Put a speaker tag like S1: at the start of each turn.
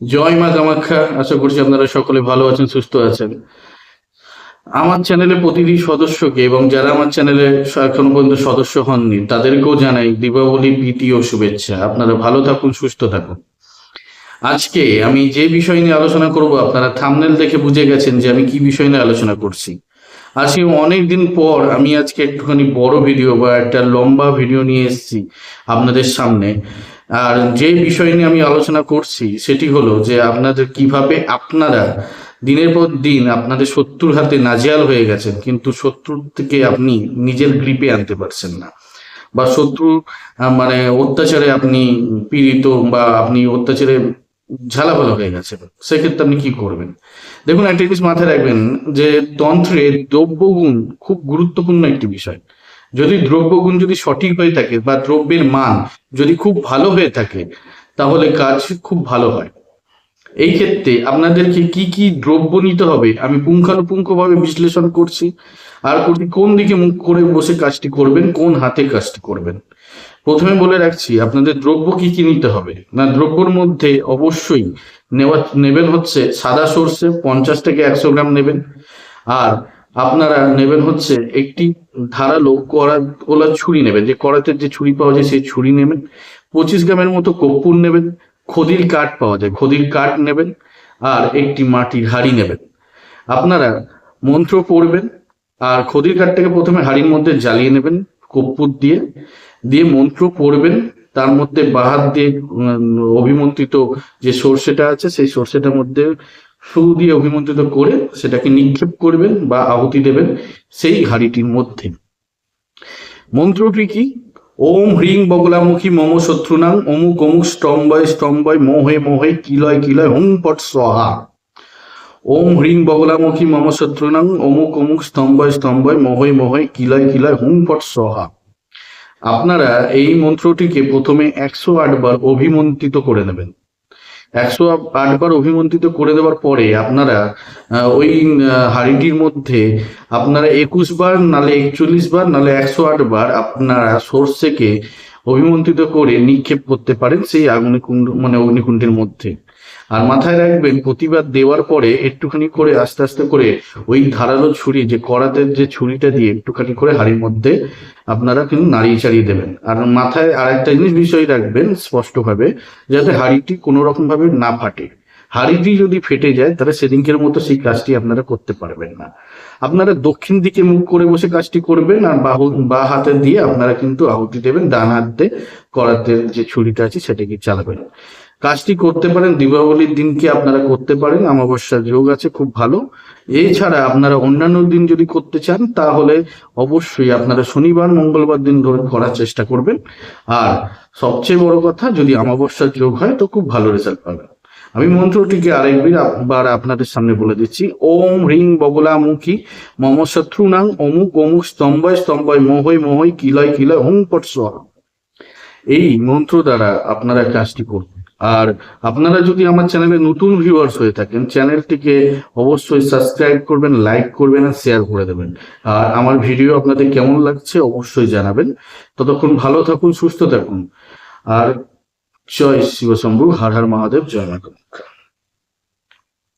S1: জয় মা কামাখ্যা। আশা করছি আপনারা সকলে ভালো আছেন, সুস্থ আছেন। আমার চ্যানেলে প্রতিটি সদস্যকে এবং যারা আমার চ্যানেলে এখনও পর্যন্ত সদস্য হননি, তাদেরকেও জানাই দীপাবলি প্রীতি ও শুভেচ্ছা। আপনারা ভালো থাকুন, সুস্থ থাকুন। আজকে আমি যে বিষয় নিয়ে আলোচনা করব, আপনারা থামনেল দেখে বুঝে গেছেন যে আমি কি বিষয় নিয়ে আলোচনা করছি। আজকে অনেক দিন পর আমি আজকে একটুখানি বড় ভিডিও বা একটা লম্বা ভিডিও নিয়ে এসেছি আপনাদের সামনে। আর যে বিষয় নিয়ে আমি আলোচনা করছি, সেটি হলো যে আপনাদের কীভাবে আপনারা দিনের পর দিন আপনাদের শত্রুর হাতে নাজেয়াল হয়ে গেছেন, কিন্তু শত্রুর থেকে আপনি নিজের গ্রিপে আনতে পারছেন না। বা শত্রু মানে অত্যাচারে আপনি পীড়িত বা আপনি অত্যাচারে ঝালাপালা হয়ে গেছে সেক্ষেত্রে আপনি কি করবেন? দেখুন, একটা জিনিস মাথায় রাখবেন যে তন্ত্রে দ্রব্যগুণ খুব গুরুত্বপূর্ণ একটি বিষয়। যদি দ্রব্যগুণ যদি সঠিক হয়ে থাকে বা দ্রব্যের মান যদি খুব ভালো হয়ে থাকে, তাহলে কাজ খুব ভালো হয়। এই ক্ষেত্রে আপনাদেরকে কি কি দ্রব্য নিতে হবে আমি পুঙ্খানুপুঙ্খভাবে বিশ্লেষণ করছি। আর কোন দিকে মুখ করে বসে কাজটি করবেন, কোন হাতে কাজটি করবেন? প্রথমে বলে রাখছি, আপনাদের দ্রব্য কি কি নিতে হবে? না, দ্রব্যর মধ্যে অবশ্যই নেওয়া, নেবেন হচ্ছে সাদা সর্ষে, পঞ্চাশ থেকে একশো গ্রাম নেবেন। আর আপনারা নেবেন হচ্ছে একটি ধারালো কড়া ওলা ছুরি নেবেন। যে কড়াতে যে ছুরি পাওয়া যায় সেই ছুরি নেবেন। পঁচিশ গ্রামের মতো কর্পূর নেবেন। খদির কাঠ পাওয়া যায়। খদির কাঠ নেবেন আর একটি মাটির হাঁড়ি নেবেন। আপনারা মন্ত্র পড়বেন আর খদির কাঠটাকে প্রথমে হাঁড়ির মধ্যে জ্বালিয়ে নেবেন কর্পূর দিয়ে। দিয়ে মন্ত্র পড়বেন। তার মধ্যে বাহাত দিয়ে অভিমন্ত্রিত যে সর্ষেটা আছে সেই সর্ষেটার মধ্যে সু দিয়ে অভিমন্ত্রিত করে সেটাকে নিক্ষেপ করবেন বা আহুতি দেবেন সেই হাঁড়িটির মধ্যে। মন্ত্রটি কি? ওম হ্রিং বগলামুখী মম শত্রুনাং অমুক অমুক স্তম্ভয় স্তম্ভয় মোহে মোহে কিলয় কিলয় হুং পট স্বাহা। ওম হ্রিং বগলামুখী মম শত্রুনাং অমুক অমুক স্তম্ভয় স্তম্ভয় মোহে মোহে কিলয় কিলয় হুং পট স্বাহা। আপনারা এই মন্ত্রটিকে প্রথমে একশো আট বার অভিমন্ত্রিত করে নেবেন। একশো আটবার অভিমন্ত্রিত করে দেওয়ার পরে আপনারা ওই হাড়িটির মধ্যে আপনারা একুশ বার নালে একচল্লিশ বার নালে একশো আট বার আপনারা সর্ষেকে অভিমন্ত্রিত করে নিক্ষেপ করতে পারেন সেই আগুনিকুণ্ড মানে অগ্নিকুণ্ডের মধ্যে। আর মাথায় রাখবেন, প্রতিবাদ দেওয়ার পরে একটুখানি করে আস্তে আস্তে করে ওই ধারালো ছুরি, যে কড়াতে যে ছুরিটা দিয়ে একটুখানি করে হাড়ির মধ্যে আপনারা কিন্তু নাড়িয়ে চাড়িয়ে দেবেন। আর মাথায় আরেকটা জিনিস বিষয় রাখবেন স্পষ্টভাবে, যাতে হাড়িটি কোনো রকম ভাবে না ফাটে। হাড়িটি যদি ফেটে যায়, তাহলে সেদিনকের মতো সেই কাজটি আপনারা করতে পারবেন না। আপনারা দক্ষিণ দিকে মুখ করে বসে কাজটি করবেন, আর বাহু, বা হাতে দিয়ে আপনারা কিন্তু আহুতি দেবেন, ডান হাত করাতে যে ছুরিটা আছে সেটাকে চালাবেন। কাজটি করতে পারেন। দীপাবলির দিনকে আপনারা করতে পারেন? অমাবস্যার যোগ আছে, খুব ভালো। এছাড়া আপনারা অন্যান্য দিন যদি করতে চান, তাহলে অবশ্যই আপনারা শনিবার, মঙ্গলবার দিন ধরে করার চেষ্টা করবেন। আর সবচেয়ে বড় কথা, যদি অমাবস্যার যোগ হয়, তো খুব ভালো রেজাল্ট পাবেন। আমি মন্ত্রটিকে আরেকবার আপনাদের সামনে বলে দিচ্ছি। ওম রিং হ্রিং বগলামুখী, মম শত্রুনাং অমুক অমুক স্তম্ভয় স্তম্ভয় মোহই মোহই কিলয় কিলয় হুং পট এই মন্ত্র দ্বারা আপনারা কাজটি করবেন আর আপনারা যদি আমার চ্যানেলে নতুন ভিউয়ার্স হয়ে থাকেন, চ্যানেলটিকে অবশ্যই সাবস্ক্রাইব করবেন লাইক করবেন আর শেয়ার করে দেবেন। আর আমার ভিডিও আপনাদের কেমন লাগছে অবশ্যই জানাবেন। ততক্ষণ ভালো থাকুন, সুস্থ থাকুন। আর জয় শিবশম্ভু, হর হর মহাদেব, জয় মা কামাখ্যা।